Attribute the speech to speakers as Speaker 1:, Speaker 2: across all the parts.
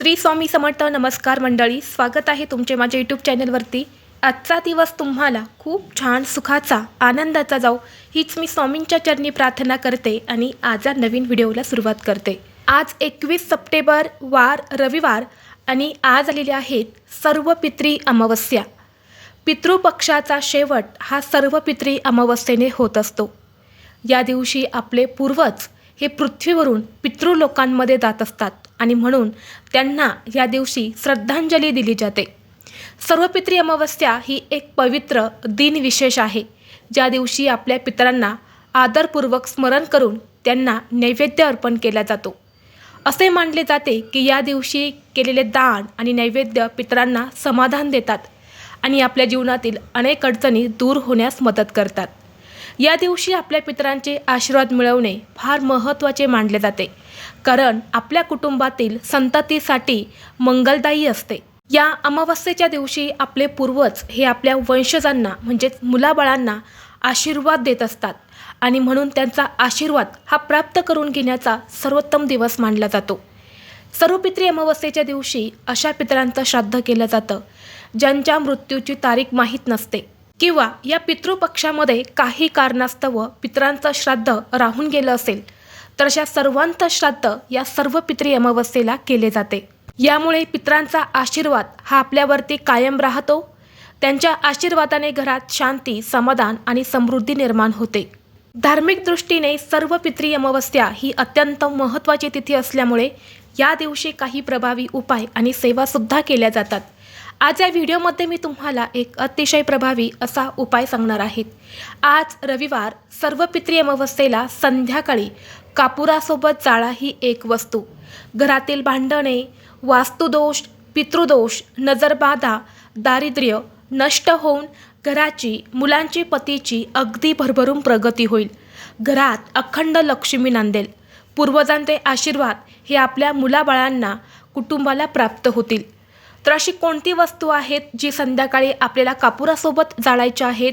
Speaker 1: श्री स्वामी समर्थ नमस्कार मंडळी स्वागत आहे तुमचे माझ्या यूट्यूब चॅनलवरती आजचा दिवस तुम्हाला खूप छान सुखाचा आनंदाचा जाऊ हीच मी स्वामींच्या चरणी प्रार्थना करते आणि आजच्या नवीन व्हिडिओला सुरुवात करते. आज एकवीस सप्टेंबर वार रविवार आणि आज आलेले आहेत सर्व पित्री अमावस्या. पितृपक्षाचा शेवट हा सर्व पित्री अमावस्येने होत असतो. या दिवशी आपले पूर्वज हे पृथ्वीवरून पितृलोकांमध्ये जात असतात आणि म्हणून त्यांना या दिवशी श्रद्धांजली दिली जाते. सर्वपित्री अमावस्या ही एक पवित्र दिनविशेष आहे ज्या दिवशी आपल्या पितरांना आदरपूर्वक स्मरण करून त्यांना नैवेद्य अर्पण केला जातो. असे मानले जाते की या दिवशी केलेले दान आणि नैवेद्य पितरांना समाधान देतात आणि आपल्या जीवनातील अनेक अडचणी दूर होण्यास मदत करतात. या दिवशी आपल्या पितरांचे आशीर्वाद मिळवणे फार महत्त्वाचे मानले जाते. कारण आपल्या कुटुंबातील संततीसाठी मंगलदायी असते. या अमावस्येच्या दिवशी आपले पूर्वज हे आपल्या वंशजांना म्हणजेच मुलाबाळांना आशीर्वाद देत असतात आणि म्हणून त्यांचा आशीर्वाद हा प्राप्त करून घेण्याचा सर्वोत्तम दिवस मानला जातो. सर्व पित्री अमावस्येच्या दिवशी अशा पितरांचं श्राद्ध केलं जातं ज्यांच्या मृत्यूची तारीख माहीत नसते. किंवा या पितृपक्षामध्ये काही कारणास्तव पित्रांचं श्राद्ध राहून गेलं असेल तर अशा सर्वांचं श्राद्ध या सर्व पित्री अमावस्येला केले जाते. यामुळे पित्रांचा आशीर्वाद हा आपल्यावरती कायम राहतो. त्यांच्या आशीर्वादाने घरात शांती समाधान आणि समृद्धी निर्माण होते. धार्मिक दृष्टीने सर्व पित्री अमावस्या ही अत्यंत महत्त्वाची तिथी असल्यामुळे या दिवशी काही प्रभावी उपाय आणि सेवासुद्धा केल्या जातात. आज या व्हिडिओमध्ये मी तुम्हाला एक अतिशय प्रभावी असा उपाय सांगणार आहे. आज रविवार सर्व पित्री अमावस्येला संध्याकाळी कापुरासोबत जाळा ही एक वस्तू. घरातील भांडणे वास्तुदोष पितृदोष नजरबाधा दारिद्र्य नष्ट होऊन घराची मुलांची पतीची अगदी भरभरून प्रगती होईल. घरात अखंड लक्ष्मी नांदेल. पूर्वजांचे आशीर्वाद हे आपल्या मुलाबाळांना कुटुंबाला प्राप्त होतील. तर अशी कोणती वस्तू आहेत जी संध्याकाळी आपल्याला कापुरासोबत जाळायच्या आहेत?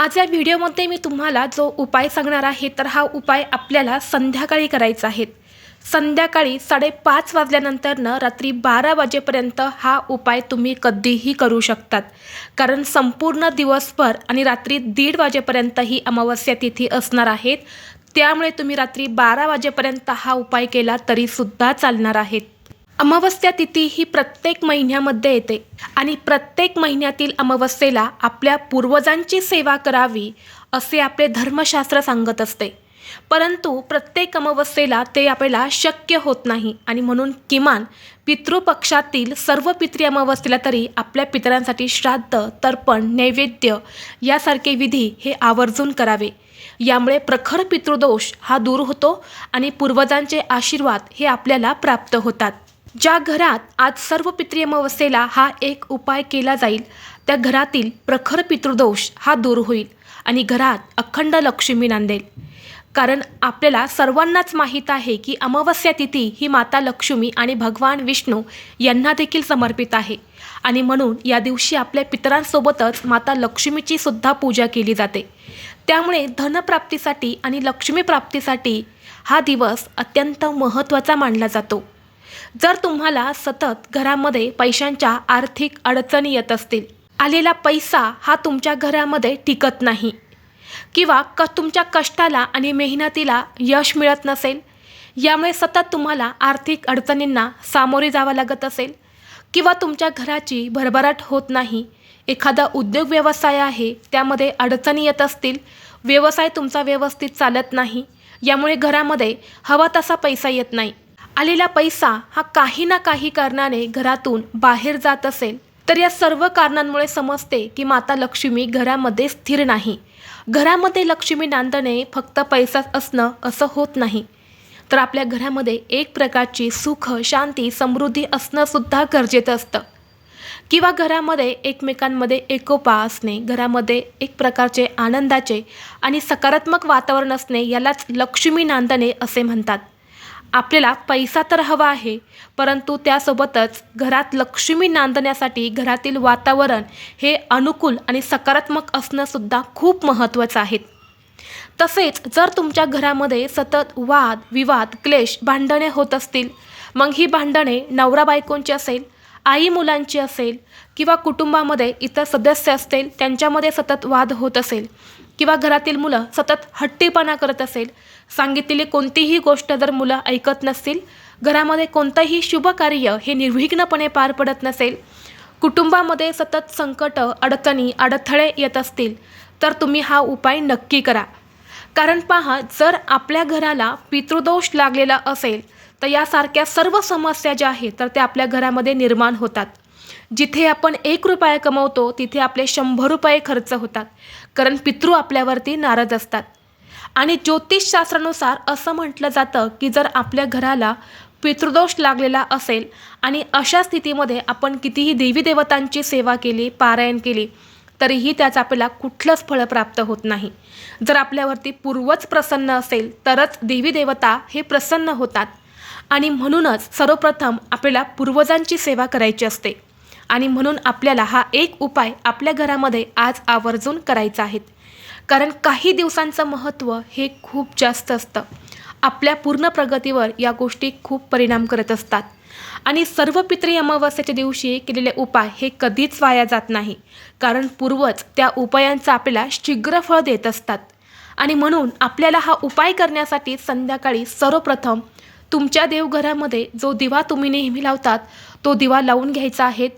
Speaker 1: आज या व्हिडिओमध्ये मी तुम्हाला जो उपाय सांगणार आहे तर हा उपाय आपल्याला संध्याकाळी करायचा आहे. संध्याकाळी साडेपाच वाजल्यानंतरनं रात्री बारा वाजेपर्यंत हा उपाय तुम्ही कधीही करू शकतात. कारण संपूर्ण दिवसभर आणि रात्री दीड वाजेपर्यंत ही अमावस्या तिथी असणार आहेत. त्यामुळे तुम्ही रात्री बारा वाजेपर्यंत हा उपाय केला तरीसुद्धा चालणार आहेत. अमावस्या तिथी ही प्रत्येक महिन्यामध्ये येते. आणि प्रत्येक महिन्यातील अमावस्येला आपल्या पूर्वजांची सेवा करावी असे आपले धर्मशास्त्र सांगत असते. परंतु प्रत्येक अमावस्येला ते आपल्याला शक्य होत नाही. आणि म्हणून किमान पितृपक्षातील सर्व पितृ अमावस्येला तरी आपल्या पितरांसाठी श्राद्ध तर्पण नैवेद्य यासारखे विधी हे आवर्जून करावे. यामुळे प्रखर पितृदोष हा दूर होतो आणि पूर्वजांचे आशीर्वाद हे आपल्याला प्राप्त होतात. ज्या घरात आज सर्व पितृ अमावस्येला हा एक उपाय केला जाईल त्या घरातील प्रखर पितृदोष हा दूर होईल आणि घरात अखंड लक्ष्मी नांदेल. कारण आपल्याला सर्वांनाच माहीत आहे की अमावस्या तिथी ही माता लक्ष्मी आणि भगवान विष्णू यांना देखील समर्पित आहे. आणि म्हणून या दिवशी आपल्या पितरांसोबतच माता लक्ष्मीची सुद्धा पूजा केली जाते. त्यामुळे धनप्राप्तीसाठी आणि लक्ष्मी प्राप्तीसाठी हा दिवस अत्यंत महत्त्वाचा मानला जातो. जर तुम्हाला सतत घरामध्ये पैशांच्या आर्थिक अडचणी येत असतील आलेला पैसा हा तुमच्या घरामध्ये टिकत नाही किंवा क तुमच्या कष्टाला आणि मेहनतीला यश मिळत नसेल यामुळे सतत तुम्हाला आर्थिक अडचणींना सामोरे जावं लागत असेल किंवा तुमच्या घराची भरभराट होत नाही एखादा उद्योग व्यवसाय आहे त्यामध्ये अडचणी येत असतील व्यवसाय तुमचा व्यवस्थित चालत नाही यामुळे घरामध्ये हवा तसा पैसा येत नाही. आलेला पैसा हा काही ना काही कारणाने घरातून बाहेर जात असेल तर या सर्व कारणांमुळे समजते की माता लक्ष्मी घरामध्ये स्थिर नाही. घरामध्ये लक्ष्मी नांदणे फक्त पैसाच असणं असं होत नाही. तर आपल्या घरामध्ये एक प्रकारची सुख शांती समृद्धी असणंसुद्धा गरजेचं असतं. किंवा घरामध्ये एकमेकांमध्ये एकोपा असणे घरामध्ये एक प्रकारचे आनंदाचे आणि सकारात्मक वातावरण असणे यालाच लक्ष्मी नांदणे असे म्हणतात. आपल्याला पैसा तर हवा आहे परंतु त्यासोबतच घरात लक्ष्मी नांदण्यासाठी घरातील वातावरण हे अनुकूल आणि सकारात्मक असणंसुद्धा खूप महत्त्वाचं आहे. तसेच जर तुमच्या घरामध्ये सतत वाद विवाद क्लेश भांडणे होत असतील मग ही भांडणे नवरा बायकोंची असेल आई मुलांची असेल किंवा कुटुंबामध्ये इतर सदस्य असतील त्यांच्यामध्ये सतत वाद होत असेल किंवा घरातील मुलं सतत हट्टीपणा करत असेल सांगितलेली कोणतीही गोष्ट जर मुलं ऐकत नसतील घरामध्ये कोणतंही शुभ कार्य हे निर्विघ्नपणे पार पडत नसेल कुटुंबामध्ये सतत संकट अडचणी अडथळे येत असतील तर तुम्ही हा उपाय नक्की करा. कारण पहा जर आपल्या घराला पितृदोष लागलेला असेल तर यासारख्या सर्व समस्या ज्या आहेत तर त्या आपल्या घरामध्ये निर्माण होतात. जिथे आपण एक रुपया कमवतो तिथे आपले शंभर रुपये खर्च होतात कारण पितृ आपल्यावरती नाराज असतात. आणि ज्योतिषशास्त्रानुसार असं म्हटलं जातं की जर आपल्या घराला पितृदोष लागलेला असेल आणि अशा स्थितीमध्ये आपण कितीही देवी देवतांची सेवा केली पारायण केली तरीही त्याचं आपल्याला कुठलंच फळ प्राप्त होत नाही. जर आपल्यावरती पूर्वच प्रसन्न असेल तरच देवी देवता हे प्रसन्न होतात. आणि म्हणूनच सर्वप्रथम आपल्याला पूर्वजांची सेवा करायची असते. आणि म्हणून आपल्याला हा एक उपाय आपल्या घरामध्ये आज आवर्जून करायचा आहे. कारण काही दिवसांचं महत्त्व हे खूप जास्त असतं. आपल्या पूर्ण प्रगतीवर या गोष्टी खूप परिणाम करत असतात. आणि सर्व पित्री अमावस्येच्या दिवशी केलेले उपाय हे कधीच वाया जात नाही. कारण पूर्वज त्या उपायांचा आपल्याला शीघ्र फळ देत असतात. आणि म्हणून आपल्याला हा उपाय करण्यासाठी संध्याकाळी सर्वप्रथम तुमच्या देवघरामध्ये जो दिवा तुम्ही नेहमी लावतात तो दिवा लावून घ्यायचा आहे.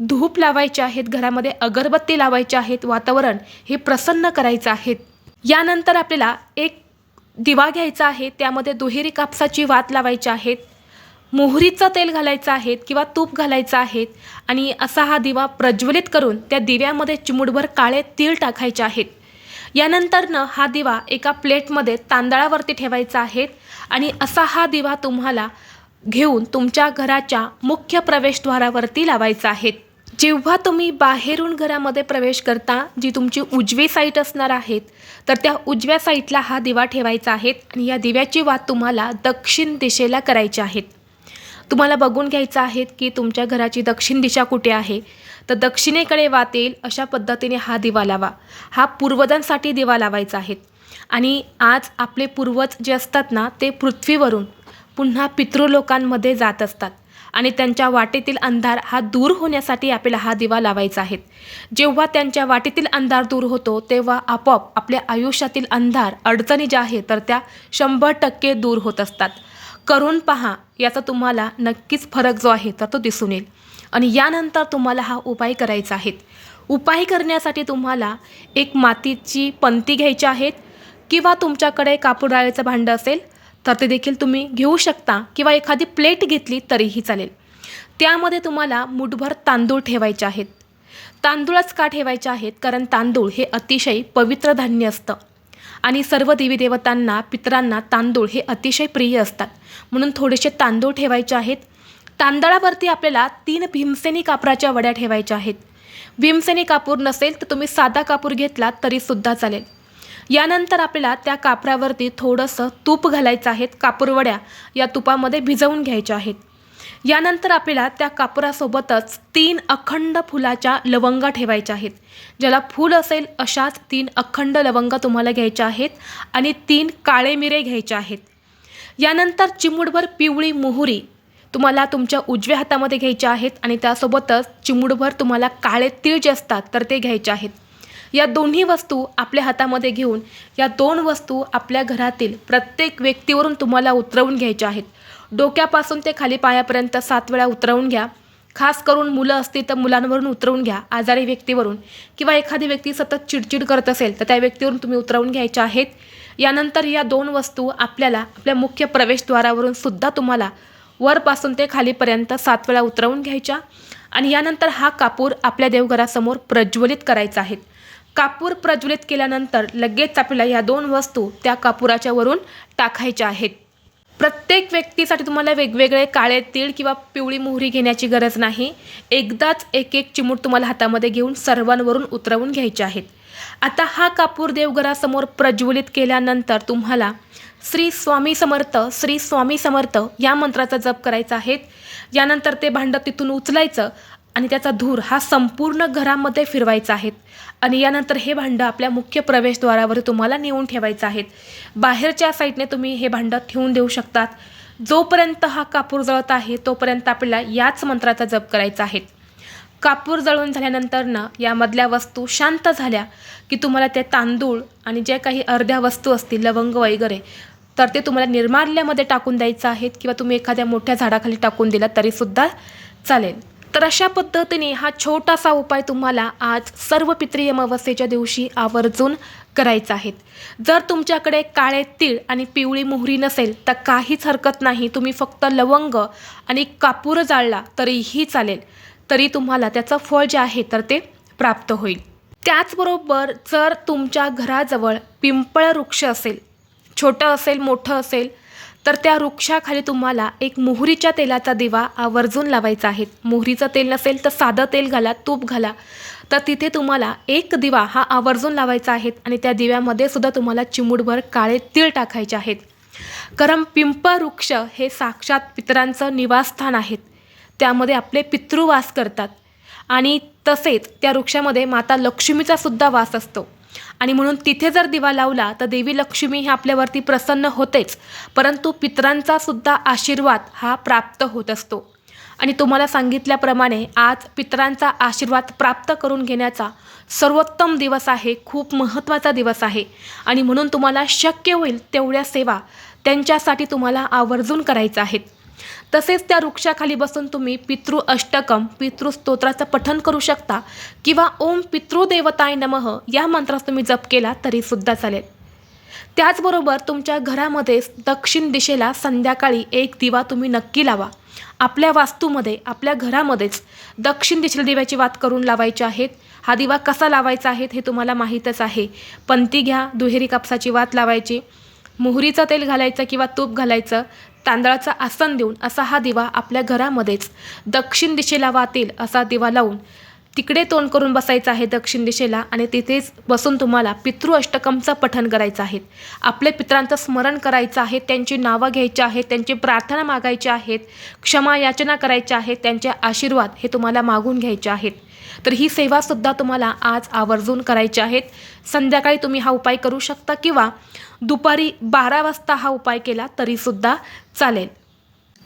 Speaker 1: धूप लावायचे आहेत घरामध्ये अगरबत्ती लावायचे आहेत वातावरण हे प्रसन्न करायचं आहे. यानंतर आपल्याला एक दिवा घ्यायचा आहे त्यामध्ये दुहेरी कापसाची वात लावायची आहेत मोहरीचं तेल घालायचं आहे किंवा तूप घालायचं आहे आणि असा हा दिवा प्रज्वलित करून त्या दिव्यामध्ये चिमुडभर काळे तीळ टाकायचे आहेत. यानंतरनं हा दिवा एका प्लेटमध्ये तांदळावरती ठेवायचा आहे आणि असा हा दिवा तुम्हाला घेऊन तुमच्या घराच्या मुख्य प्रवेशद्वारावरती लावायचा आहे. जेव्हा तुम्ही बाहेरून घरामध्ये प्रवेश करता जी तुमची उजवी साईट असणार आहेत तर त्या उजव्या साईटला हा दिवा ठेवायचा आहे आणि या दिव्याची वात तुम्हाला दक्षिण दिशेला करायची आहेत तुम्हाला बघून घ्यायचं आहे की तुमच्या घराची दक्षिण दिशा कुठे आहे? तर दक्षिणेकडे वात येईल अशा पद्धतीने हा दिवा लावा. हा पूर्वजांसाठी दिवा लावायचा आहे. आणि आज आपले पूर्वज जे असतात ना ते पृथ्वीवरून पुन्हा पितृलोकांमध्ये जात असतात. आणि त्यांच्या वाटेतील अंधार हा दूर होण्यासाठी आपल्याला हा दिवा लावायचा आहे. जेव्हा त्यांच्या वाटेतील अंधार दूर होतो तेव्हा आपोआप आपल्या आयुष्यातील अंधार अडचणी ज्या आहेत तर त्या शंभर टक्के दूर होत असतात. करून पहा याचा तुम्हाला नक्कीच फरक जो आहे तर तो दिसून येईल. आणि यानंतर तुम्हाला हा उपाय करायचा आहे. उपाय करण्यासाठी तुम्हाला एक मातीची पंती घ्यायची आहेत किंवा तुमच्याकडे कापूर डाळीचं भांडं असेल तर ते देखील तुम्ही घेऊ शकता किंवा एखादी प्लेट घेतली तरीही चालेल. त्यामध्ये तुम्हाला मुठभर तांदूळ ठेवायचे आहेत. तांदूळच का ठेवायचे आहेत? कारण तांदूळ हे अतिशय पवित्र धान्य असतं. आणि सर्व देवी देवतांना पितरांना तांदूळ हे अतिशय प्रिय असतात. म्हणून थोडेसे तांदूळ ठेवायचे आहेत. तांदळावरती आपल्याला तीन भीमसेनी कापराच्या वड्या ठेवायच्या आहेत. भीमसेनी कापूर नसेल तर तुम्ही साधा कापूर घेतलात तरीसुद्धा चालेल. यानंतर आपल्याला त्या कापरावरती थोडंसं तूप घालायचं आहे कापूरवड्या या तुपामध्ये भिजवून घ्यायच्या आहेत. यानंतर आपल्याला त्या कापरासोबतच तीन अखंड फुलाच्या लवंगा ठेवायच्या आहेत. ज्याला फूल असेल अशाच तीन अखंड लवंगा तुम्हाला घ्यायच्या आहेत आणि तीन काळे मिरे घ्यायच्या आहेत. यानंतर चिमुडभर पिवळी मोहरी तुम्हाला तुमच्या उजव्या हातामध्ये घ्यायच्या आहेत आणि त्यासोबतच चिमूडभर तुम्हाला काळे तीळ जे असतात तर ते घ्यायचे आहेत. या दोन्ही वस्तू आपल्या हातामध्ये घेऊन या दोन वस्तू आपल्या घरातील प्रत्येक व्यक्तीवरून तुम्हाला उतरवून घ्यायच्या आहेत. डोक्यापासून ते खाली पायापर्यंत सात वेळा उतरवून घ्या. खास करून मुलं असतील तर मुलांवरून उतरवून घ्या आजारी व्यक्तीवरून. किंवा एखादी व्यक्ती सतत चिडचिड करत असेल तर त्या व्यक्तीवरून तुम्ही उतरवून घ्यायच्या आहेत. यानंतर या दोन वस्तू आपल्याला आपल्या मुख्य प्रवेशद्वारावरून सुद्धा तुम्हाला वरपासून ते खालीपर्यंत सात वेळा उतरवून घ्यायच्या. आणि यानंतर हा कापूर आपल्या देवघरासमोर प्रज्वलित करायचा आहे. कापूर प्रज्वलित केल्यानंतर लगेच आपल्याला या दोन वस्तू त्या कापुराच्या वरून टाकायच्या आहेत. प्रत्येक व्यक्तीसाठी तुम्हाला वेगवेगळे काळे तीळ किंवा पिवळी मोहरी घेण्याची गरज नाही. एकदाच एक एक चिमूट तुम्हाला हातामध्ये घेऊन सर्वांवरून उतरवून घ्यायचे आहेत. आता हा कापूर देवघरासमोर प्रज्वलित केल्यानंतर तुम्हाला श्री स्वामी समर्थ श्री स्वामी समर्थ या मंत्राचा जप करायचा आहे. यानंतर ते भांडं तिथून उचलायचं आणि त्याचा धूर हा संपूर्ण घरामध्ये फिरवायचा आहे. आणि यानंतर हे भांडं आपल्या मुख्य प्रवेशद्वारावर तुम्हाला नेऊन ठेवायचं आहेत. बाहेरच्या साईडने तुम्ही हे भांडं ठेवून देऊ शकतात. जोपर्यंत हा कापूर जळत आहे तोपर्यंत आपल्याला याच मंत्राचा जप करायचा आहे. कापूर जळून झाल्यानंतर ना यामधल्या वस्तू शांत झाल्या की तुम्हाला ते तांदूळ आणि जे काही अर्ध्या वस्तू असतील लवंग वगैरे तर ते तुम्हाला निर्माल्यामध्ये टाकून द्यायचं आहेत किंवा तुम्ही एखाद्या मोठ्या झाडाखाली टाकून दिला तरीसुद्धा चालेल. तर अशा पद्धतीने हा छोटासा उपाय तुम्हाला आज सर्व पितृ अमावस्येच्या दिवशी आवर्जून करायचा आहे. जर तुमच्याकडे काळे तीळ आणि पिवळी मोहरी नसेल तर काहीच हरकत नाही. तुम्ही फक्त लवंग आणि कापूर जाळला तरीही चालेल. तरी तुम्हाला त्याचं फळ जे आहे तर ते प्राप्त होईल. त्याचबरोबर जर तुमच्या घराजवळ पिंपळ वृक्ष असेल छोटं असेल मोठं असेल तर त्या वृक्षाखाली तुम्हाला एक मोहरीच्या तेलाचा दिवा आवर्जून लावायचा आहे. मोहरीचं तेल नसेल तर साधं तेल घाला तूप घाला. तर तिथे तुम्हाला एक दिवा हा आवर्जून लावायचा आहे आणि त्या दिव्यामध्ये सुद्धा तुम्हाला चिमूटभर काळे तीळ टाकायचे आहेत. कारण पिंप वृक्ष हे साक्षात पितरांचं निवासस्थान आहेत. त्यामध्ये आपले पितृ वास करतात. आणि तसेच त्या वृक्षामध्ये माता लक्ष्मीचा सुद्धा वास असतो. आणि म्हणून तिथे जर दिवा लावला तर देवी लक्ष्मी ही आपल्यावरती प्रसन्न होतेच. परंतु पितरांचा सुद्धा आशीर्वाद हा प्राप्त होत असतो. आणि तुम्हाला सांगितल्याप्रमाणे आज पितरांचा आशीर्वाद प्राप्त करून घेण्याचा सर्वोत्तम दिवस आहे खूप महत्त्वाचा दिवस आहे. आणि म्हणून तुम्हाला शक्य होईल तेवढ्या सेवा त्यांच्यासाठी तुम्हाला आवर्जून करायचं आहेत. तसेच त्या वृक्षाखाली बसून तुम्ही पितृ अष्टकम पितृस्तोत्राचं पठन करू शकता किंवा ओम पितृदेवताय नमः या मंत्रास तुम्ही जप केला तरीसुद्धा चालेल. त्याचबरोबर तुमच्या घरामध्ये दक्षिण दिशेला संध्याकाळी एक दिवा तुम्ही नक्की लावा. आपल्या वास्तूमध्ये आपल्या घरामध्येच दक्षिण दिशेला दिव्याची वात करून लावायची आहेत. हा दिवा कसा लावायचा आहे हे तुम्हाला माहीतच आहे. पंती घ्या दुहेरी कापसाची वात लावायची मोहरीचं तेल घालायचं किंवा तूप घालायचं तांदळाचं आसन देऊन असा हा दिवा आपल्या घरामध्येच दक्षिण दिशेला वातील असा दिवा लावून तिकडे तोंड करून बसायचं आहे दक्षिण दिशेला आणि तिथेच बसून तुम्हाला पितृ अष्टकमचं पठण करायचं आहे. आपल्या पित्रांचं स्मरण करायचं आहे त्यांची नावं घ्यायची आहेत त्यांची प्रार्थना मागायची आहेत क्षमा याचना करायच्या आहेत त्यांचे आशीर्वाद हे तुम्हाला मागून घ्यायचे आहेत. तर ही सेवासुद्धा तुम्हाला आज आवर्जून करायची आहेत. संध्याकाळी तुम्ही हा उपाय करू शकता किंवा दुपारी बारा वाजता हा उपाय केला तरीसुद्धा चालेल.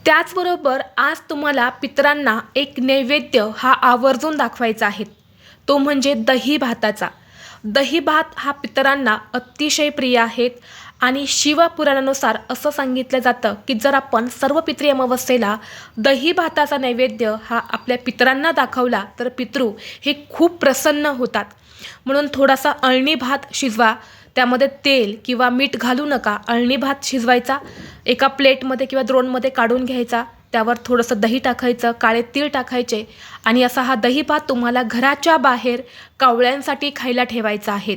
Speaker 1: त्याचबरोबर आज तुम्हाला पितरांना एक नैवेद्य हा आवर्जून दाखवायचा आहे. तो म्हणजे दही भाताचा. दही भात हा पितरांना अतिशय प्रिय आहेत आणि शिवपुराणानुसार असं सांगितलं जातं की जर आपण सर्व पितृ अमावस्येला दही भाताचा नैवेद्य हा आपल्या पितरांना दाखवला तर पितृ हे खूप प्रसन्न होतात. म्हणून थोडासा अळणी भात शिजवा त्यामध्ये तेल किंवा मीठ घालू नका अळणी भात शिजवायचा एका प्लेटमध्ये किंवा द्रोणमध्ये काढून घ्यायचा त्यावर थोडंसं दही टाकायचं काळे तीळ टाकायचे आणि असा हा दही भात तुम्हाला घराच्या बाहेर कावळ्यांसाठी खायला ठेवायचा आहे.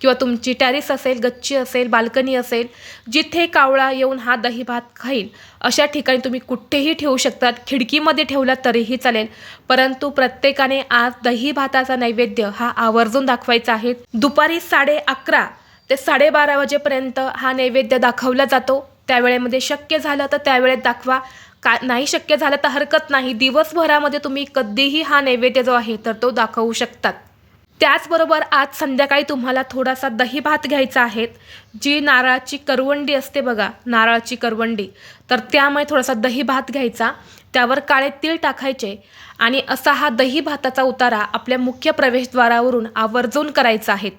Speaker 1: किंवा तुमची टॅरिस असेल गच्ची असेल बाल्कनी असेल जिथे कावळा येऊन हा दही भात खाईल अशा ठिकाणी तुम्ही कुठेही ठेवू शकतात. खिडकीमध्ये ठेवला तरीही चालेल. परंतु प्रत्येकाने आज दही भाताचा नैवेद्य हा आवर्जून दाखवायचा आहे. दुपारी साडे अकरा ते साडेबारा वाजेपर्यंत हा नैवेद्य दाखवला जातो. त्यावेळेमध्ये शक्य झालं तर त्यावेळेत दाखवा. का नाही शक्य झालं तर हरकत नाही. दिवसभरामध्ये तुम्ही कधीही हा नैवेद्य जो आहे तर तो दाखवू शकतात. त्याचबरोबर आज संध्याकाळी तुम्हाला थोडासा दही भात घ्यायचा आहे. जी नारळाची करवंडी असते बघा नारळाची करवंडी तर त्यामुळे थोडासा दही भात घ्यायचा त्यावर काळे तीळ टाकायचे आणि असा हा दही भाताचा उतारा आपल्या मुख्य प्रवेशद्वारावरून आवर्जून करायचा आहे.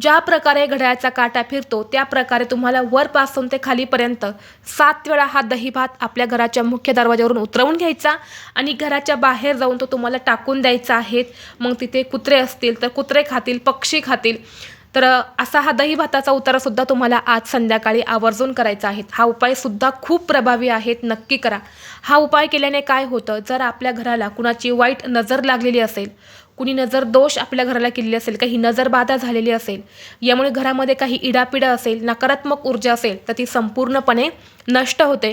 Speaker 1: ज्या प्रकारे घड्याळाचा काटा फिरतो त्या प्रकारे तुम्हाला वरपासून ते खालीपर्यंत सात वेळा हा दही भात आपल्या घराच्या मुख्य दरवाजावरून उतरवून घ्यायचा आणि घराच्या बाहेर जाऊन तो तुम्हाला टाकून द्यायचा आहे. मग तिथे कुत्रे असतील तर कुत्रे खातील पक्षी खातील. तर असा हा दही भाताचा उतारासुद्धा तुम्हाला आज संध्याकाळी आवर्जून करायचा आहे. हा उपायसुद्धा खूप प्रभावी आहेत नक्की करा. हा उपाय केल्याने काय होतं जर आपल्या घराला कुणाची वाईट नजर लागलेली असेल कुणी नजर दोष आपल्या घराला केलेली असेल काही नजरबाधा झालेली असेल यामुळे घरामध्ये काही इडापिडा असेल नकारात्मक ऊर्जा असेल तर ती संपूर्णपणे नष्ट होते.